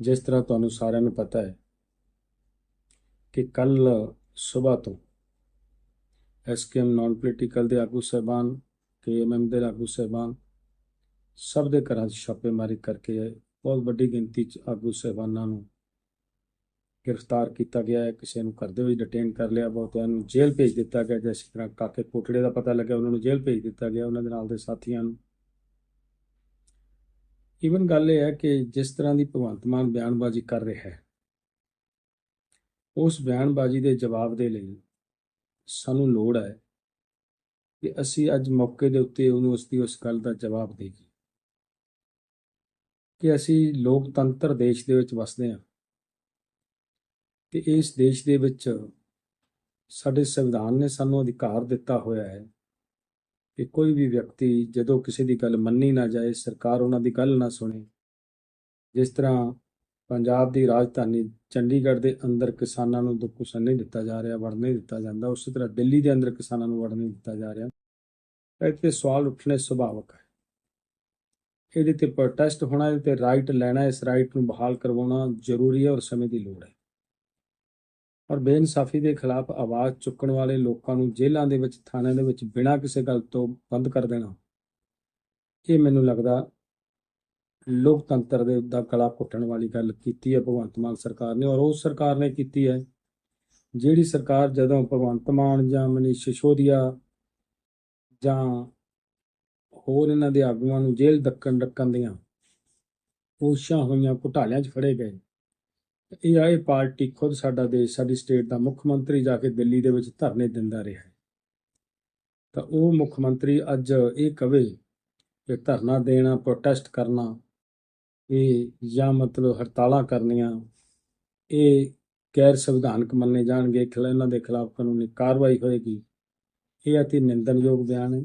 ਜਿਸ ਤਰ੍ਹਾਂ ਤੁਹਾਨੂੰ ਸਾਰਿਆਂ ਨੂੰ ਪਤਾ ਹੈ ਕਿ ਕੱਲ ਸਵੇਰ ਤੋਂ ਐਸਕੇਐਮ ਨਾਨ ਪੋਲੀਟੀਕਲ ਦੇ ਆਗੂ ਸਹਿਬਾਨ ਕੇਐਮਐਮ ਦੇ ਆਗੂ ਸਹਿਬਾਨ, ਸਭ ਦੇ ਘਰਾਂ 'ਚ ਛਾਪੇਮਾਰੀ ਕਰਕੇ ਬਹੁਤ ਵੱਡੀ ਗਿਣਤੀ 'ਚ ਆਗੂ ਸਹਿਬਾਨਾਂ ਨੂੰ ਗ੍ਰਿਫਤਾਰ ਕੀਤਾ ਗਿਆ ਹੈ। ਕਿਸੇ ਨੂੰ ਘਰ ਦੇ ਵਿੱਚ ਡਿਟੇਨ ਕਰ ਲਿਆ, ਬਹੁਤਿਆਂ ਨੂੰ ਜੇਲ੍ਹ ਭੇਜ ਦਿੱਤਾ ਗਿਆ। ਜਿਸ ਤਰ੍ਹਾਂ ਕਾਕੇ ਕੋਟੜੇ ਦਾ ਪਤਾ ਲੱਗਿਆ, ਉਹਨਾਂ ਨੂੰ ਜੇਲ੍ਹ ਭੇਜ ਦਿੱਤਾ ਗਿਆ। ਉਹਨਾਂ ਦੇ ਨਾਲ ਦੇ ਸਾਥੀਆਂ ਨੂੰ ਈਵਨ ਗੱਲ ਇਹ ਹੈ ਕਿ ਜਿਸ ਤਰ੍ਹਾਂ ਦੀ ਭਗਵੰਤ ਮਾਨ ਬਿਆਨਬਾਜ਼ੀ ਕਰ ਰਿਹਾ ਹੈ, ਉਸ ਬਿਆਨਬਾਜ਼ੀ ਦੇ ਜਵਾਬ ਦੇ ਲਈ ਸਾਨੂੰ ਲੋੜ ਹੈ ਕਿ ਅਸੀਂ ਅੱਜ ਮੌਕੇ ਦੇ ਉੱਤੇ ਉਹਨੂੰ ਉਸ ਦੀ ਉਸ ਗੱਲ ਦਾ ਜਵਾਬ ਦੇਈਏ। ਕਿ ਅਸੀਂ ਲੋਕਤੰਤਰ ਦੇਸ਼ ਦੇ ਵਿੱਚ ਵਸਦੇ ਹਾਂ ਤੇ ਇਸ ਦੇਸ਼ ਦੇ ਵਿੱਚ ਸਾਡੇ ਸੰਵਿਧਾਨ ਨੇ ਸਾਨੂੰ ਅਧਿਕਾਰ ਦਿੱਤਾ ਹੋਇਆ ਹੈ ਕਿ ਕੋਈ ਵੀ ਵਿਅਕਤੀ ਜਦੋਂ ਕਿਸੇ ਦੀ ਗੱਲ ਮੰਨੀ ਨਾ ਜਾਏ, ਸਰਕਾਰ ਉਹਨਾਂ ਦੀ ਗੱਲ ਨਾ ਸੁਣੇ। ਜਿਸ ਤਰ੍ਹਾਂ ਪੰਜਾਬ ਦੀ ਰਾਜਧਾਨੀ ਚੰਡੀਗੜ੍ਹ ਦੇ ਅੰਦਰ ਕਿਸਾਨਾਂ ਨੂੰ ਦੁੱਖੁਸਨ ਨਹੀਂ ਦਿੱਤਾ ਜਾ ਰਿਹਾ, ਵੜਨ ਨਹੀਂ ਦਿੱਤਾ ਜਾਂਦਾ, ਉਸੇ ਤਰ੍ਹਾਂ ਦਿੱਲੀ ਦੇ ਅੰਦਰ ਕਿਸਾਨਾਂ ਨੂੰ ਵੜਨ ਨਹੀਂ ਦਿੱਤਾ ਜਾ ਰਿਹਾ। ਇੱਥੇ ਸਵਾਲ ਉੱਠਣੇ ਸੁਭਾਵਕ ਹੈ। ਇਹਦੇ ਤੇ ਪ੍ਰੋਟੈਸਟ ਹੋਣਾ, ਇਹਦੇ ਤੇ ਰਾਈਟ ਲੈਣਾ, ਇਸ ਰਾਈਟ ਨੂੰ ਬਹਾਲ ਕਰਵਾਉਣਾ ਜ਼ਰੂਰੀ ਹੈ ਔਰ ਸਮੇਂ ਦੀ ਲੋੜ ਹੈ। ਔਰ ਬੇਇਨਸਾਫੀ ਦੇ ਖਿਲਾਫ ਆਵਾਜ਼ ਚੁੱਕਣ ਵਾਲੇ ਲੋਕਾਂ ਨੂੰ ਜੇਲ੍ਹਾਂ ਦੇ ਵਿੱਚ, ਥਾਣਿਆਂ ਦੇ ਵਿੱਚ ਬਿਨਾਂ ਕਿਸੇ ਗੱਲ ਤੋਂ ਬੰਦ ਕਰ ਦੇਣਾ। ਇਹ ਮੈਨੂੰ ਲੱਗਦਾ ਲੋਕਤੰਤਰ ਦੇ ਦਾ ਗਲਾ ਘੁੱਟਣ ਵਾਲੀ ਗੱਲ ਕੀਤੀ ਹੈ, ਭਗਵੰਤ ਮਾਨ ਸਰਕਾਰ ਨੇ। ਔਰ ਉਸ ਸਰਕਾਰ ਨੇ ਕੀਤੀ ਹੈ, ਜਿਹੜੀ ਸਰਕਾਰ ਜਦੋਂ ਭਗਵੰਤ ਮਾਨ ਜਾਂ ਮਨੀਸ਼ ਸਿਸੋਦੀਆ ਜਾਂ ਹੋਰ ਇਹਨਾਂ ਦੇ ਆਗੂਆਂ ਨੂੰ ਜੇਲ੍ਹ ਡੱਕਣ ਡੱਕਣ ਦੀਆਂ ਕੋਸ਼ਿਸ਼ਾਂ ਹੋਈਆਂ, ਘੁਟਾਲਿਆਂ 'ਚ ਫੜੇ ਗਏ ਇਹ ਆਏ ਪਾਰਟੀ ਖੁਦ ਸਾਡਾ ਦੇਸ਼, ਸਾਡੀ ਸਟੇਟ ਦਾ ਮੁੱਖ ਮੰਤਰੀ ਜਾ ਕੇ ਦਿੱਲੀ ਦੇ ਵਿੱਚ ਧਰਨੇ ਦਿੰਦਾ ਰਿਹਾ ਹੈ। ਤਾਂ ਉਹ ਮੁੱਖ ਮੰਤਰੀ ਅੱਜ ਇਹ ਕਵੇ ਕਿ ਧਰਨਾ ਦੇਣਾ ਪ੍ਰੋਟੈਸਟ ਕਰਨਾ, ਇਹ ਜਾਂ ਮਤਲਬ ਹੜਤਾਲਾਂ ਕਰਨੀਆਂ, ਇਹ ਗੈਰ ਸੰਵਿਧਾਨਕ ਮੰਨੇ ਜਾਣਗੇ, ਖਿਲਾ ਇਹਨਾਂ ਦੇ ਖਿਲਾਫ ਕਾਨੂੰਨੀ ਕਾਰਵਾਈ ਹੋਏਗੀ ਇਹ ਅਤੀ ਨਿੰਦਣਯੋਗ ਬਿਆਨ ਹੈ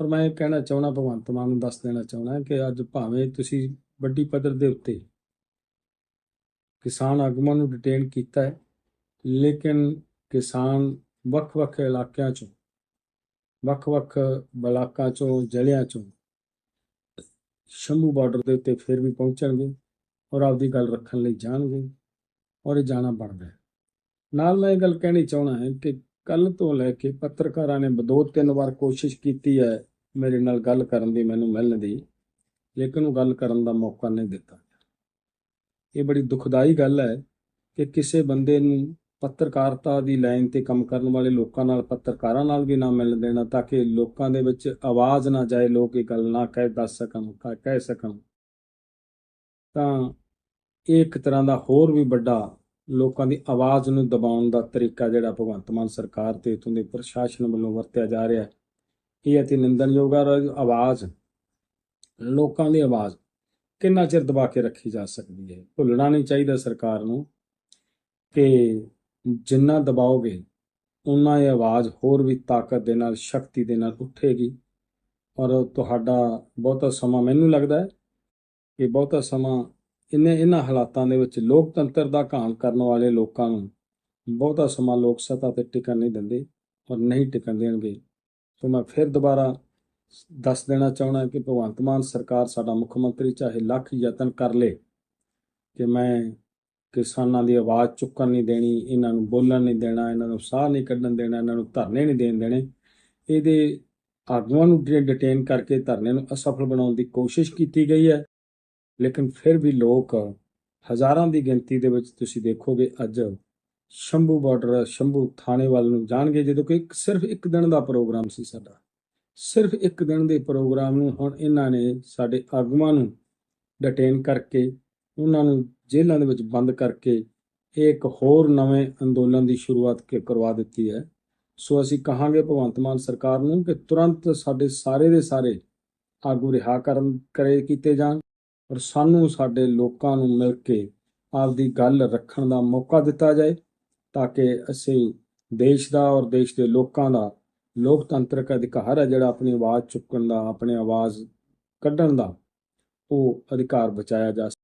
ਪਰ ਮੈਂ ਇਹ ਕਹਿਣਾ ਚਾਹੁੰਦਾ, ਭਗਵੰਤ ਮਾਨ ਨੂੰ ਦੱਸ ਦੇਣਾ ਚਾਹੁੰਦਾ ਕਿ ਅੱਜ ਭਾਵੇਂ ਤੁਸੀਂ ਵੱਡੀ ਪੱਧਰ ਦੇ ਉੱਤੇ ਕਿਸਾਨ ਆਗੂਆਂ ਨੂੰ ਡਿਟੇਨ ਕੀਤਾ ਹੈ, ਲੇਕਿਨ ਕਿਸਾਨ ਵੱਖ-ਵੱਖ ਇਲਾਕਿਆਂ ਚੋਂ ਵੱਖ-ਵੱਖ ਬਲਾਕਾਂ ਚੋਂ, ਜ਼ਿਲ੍ਹਿਆਂ ਚੋਂ ਸ਼ੰਭੂ ਬਾਰਡਰ ਦੇ ਉੱਤੇ ਫਿਰ ਵੀ ਪਹੁੰਚਣਗੇ ਔਰ ਆਪਦੀ ਗੱਲ ਰੱਖਣ ਲਈ ਜਾਣਗੇ ਔਰ ਇਹ ਜਾਣਾ ਬਣਦਾ ਹੈ। ਨਾਲ ਮੈਂ ਇਹ ਗੱਲ ਕਹਿਣੀ ਚਾਹਣਾ ਹੈ ਕਿ ਕੱਲ ਤੋਂ ਲੈ ਕੇ ਪੱਤਰਕਾਰਾਂ ਨੇ ਦੋ ਤਿੰਨ ਵਾਰ ਕੋਸ਼ਿਸ਼ ਕੀਤੀ ਹੈ ਮੇਰੇ ਨਾਲ ਗੱਲ ਕਰਨ ਦੀ, ਮੈਨੂੰ ਮਿਲਣ ਦੀ, ਲੇਕਿਨ ਉਹ ਗੱਲ ਕਰਨ ਦਾ ਮੌਕਾ ਨਹੀਂ ਦਿੱਤਾ। ਇਹ ਬੜੀ ਦੁਖਦਾਈ ਗੱਲ ਹੈ ਕਿ ਕਿਸੇ ਬੰਦੇ ਨੂੰ ਪੱਤਰਕਾਰਤਾ ਦੀ ਲਾਈਨ ਤੇ ਕੰਮ ਕਰਨ ਵਾਲੇ ਲੋਕਾਂ ਨਾਲ ਪੱਤਰਕਾਰਾਂ ਨਾਲ ਵੀ ਨਾ ਮਿਲਣ ਦੇਣਾ ਤਾਂ ਕਿ ਲੋਕਾਂ ਦੇ ਵਿੱਚ ਆਵਾਜ਼ ਨਾ ਜਾਏ, ਲੋਕ ਇਹ ਗੱਲ ਨਾ ਕਹਿ, ਦੱਸ ਸਕਣ, ਕਹਿ ਸਕਣ। ਤਾਂ ਇਹ ਇੱਕ ਤਰ੍ਹਾਂ ਦਾ ਹੋਰ ਵੀ ਵੱਡਾ ਲੋਕਾਂ ਦੀ ਆਵਾਜ਼ ਨੂੰ ਦਬਾਉਣ ਦਾ ਤਰੀਕਾ ਜਿਹੜਾ ਭਗਵੰਤ ਮਾਨ ਸਰਕਾਰ ਤੇ ਇਥੋਂ ਦੇ ਪ੍ਰਸ਼ਾਸਨ ਵੱਲੋਂ ਵਰਤਿਆ ਜਾ ਰਿਹਾ ਹੈ। ਇਹ ਅਤੀ ਨਿੰਦਣਯੋਗ ਆਵਾਜ਼, ਲੋਕਾਂ ਦੀ ਆਵਾਜ਼। ਕਿੰਨਾ ਚਿਰ ਦਬਾ ਕੇ ਰੱਖੀ ਜਾ ਸਕਦੀ ਹੈ? ਭੁੱਲਣਾ ਨਹੀਂ ਚਾਹੀਦਾ ਸਰਕਾਰ ਨੂੰ ਕਿ ਜਿੰਨਾ ਦਬਾਓਗੇ ਉਨਾ ਇਹ ਆਵਾਜ਼ ਹੋਰ ਵੀ ਤਾਕਤ ਦੇ ਨਾਲ, ਸ਼ਕਤੀ ਦੇ ਨਾਲ ਉੱਠੇਗੀ। ਔਰ ਤੁਹਾਡਾ ਬਹੁਤਾ ਸਮਾਂ ਮੈਨੂੰ ਲੱਗਦਾ ਹੈ ਕਿ ਬਹੁਤਾ ਸਮਾਂ ਇਹਨੇ ਇਹਨਾਂ ਹਾਲਾਤਾਂ ਦੇ ਵਿੱਚ ਲੋਕਤੰਤਰ ਦਾ ਘਾਣ ਕਰਨ ਵਾਲੇ ਲੋਕਾਂ ਨੂੰ ਬਹੁਤਾ ਸਮਾਂ ਲੋਕ ਸੱਤਾ ਤੇ ਟਿਕਣ ਨਹੀਂ ਦਿੰਦੇ ਔਰ ਨਹੀਂ ਟਿਕਣ ਦੇਣਗੇ। ਸੋ ਮੈਂ ਫਿਰ ਦੁਬਾਰਾ ਦੱਸ ਦੇਣਾ ਚਾਹਣਾ ਕਿ ਭਗਵੰਤ ਮਾਨ ਸਰਕਾਰ ਸਾਡਾ ਮੁੱਖ ਮੰਤਰੀ ਚਾਹੇ ਲੱਖ ਯਤਨ ਕਰ ਲੇ, ਕਿ ਮੈਂ ਕਿਸਾਨਾਂ ਦੀ ਆਵਾਜ਼ ਚੁੱਕਣ ਨਹੀਂ ਦੇਣੀ, ਇਹਨਾਂ ਨੂੰ ਬੋਲਣ ਨਹੀਂ ਦੇਣਾ, ਇਹਨਾਂ ਨੂੰ ਸਾਹ ਨਹੀਂ ਕੱਢਣ ਦੇਣਾ, ਇਹਨਾਂ ਨੂੰ ਧਰਨੇ ਨਹੀਂ ਦੇਣ ਦੇਣੇ। ਇਹਦੇ ਆਗੂਆਂ ਨੂੰ ਡਿਟੇਨ ਕਰਕੇ ਧਰਨੇ ਨੂੰ ਅਸਫਲ ਬਣਾਉਣ ਦੀ ਕੋਸ਼ਿਸ਼ ਕੀਤੀ ਗਈ ਹੈ। ਲੇਕਿਨ ਫਿਰ ਵੀ ਲੋਕ ਹਜ਼ਾਰਾਂ ਦੀ ਗਿਣਤੀ ਦੇ ਵਿੱਚ ਤੁਸੀਂ ਦੇਖੋਗੇ, ਅੱਜ ਸ਼ੰਭੂ ਬਾਰਡਰ ਸ਼ੰਭੂ ਥਾਣੇ ਵੱਲ ਨੂੰ ਜਾਣਗੇ, ਜਦੋਂ ਕਿ ਇੱਕ ਸਿਰਫ ਇੱਕ ਦਿਨ ਦਾ ਪ੍ਰੋਗਰਾਮ ਸੀ ਸਾਡਾ। ਸਿਰਫ ਇੱਕ ਦਿਨ ਦੇ ਪ੍ਰੋਗਰਾਮ ਨੂੰ ਹੁਣ ਇਹਨਾਂ ਨੇ ਸਾਡੇ ਆਗੂਆਂ ਨੂੰ ਡਿਟੇਨ ਕਰਕੇ, ਉਹਨਾਂ ਨੂੰ ਜੇਲ੍ਹਾਂ ਦੇ ਵਿੱਚ ਬੰਦ ਕਰਕੇ ਇਹ ਇੱਕ ਹੋਰ ਨਵੇਂ ਅੰਦੋਲਨ ਦੀ ਸ਼ੁਰੂਆਤ ਕਰਵਾ ਦਿੱਤੀ ਹੈ। ਸੋ ਅਸੀਂ ਕਹਾਂਗੇ ਭਗਵੰਤ ਮਾਨ ਸਰਕਾਰ ਨੂੰ ਕਿ ਤੁਰੰਤ ਸਾਡੇ ਸਾਰੇ ਦੇ ਸਾਰੇ ਆਗੂ ਰਿਹਾ ਕਰਨ, ਕਰੇ, ਕੀਤੇ ਜਾਣ ਔਰ ਸਾਨੂੰ ਸਾਡੇ ਲੋਕਾਂ ਨੂੰ ਮਿਲ ਕੇ ਆਪਦੀ ਗੱਲ ਰੱਖਣ ਦਾ ਮੌਕਾ ਦਿੱਤਾ ਜਾਏ ਤਾਂ ਕਿ ਅਸੀਂ ਦੇਸ਼ ਦਾ ਔਰ ਦੇਸ਼ ਦੇ ਲੋਕਾਂ ਦਾ ਲੋਕਤੰਤਰਕ ਅਧਿਕਾਰ ਹੈ ਜਿਹੜਾ ਆਪਣੀ ਆਵਾਜ਼ ਚੁੱਕਣ ਦਾ, ਆਪਣੀ ਆਵਾਜ਼ ਕੱਢਣ ਦਾ, ਉਹ ਅਧਿਕਾਰ ਬਚਾਇਆ ਜਾ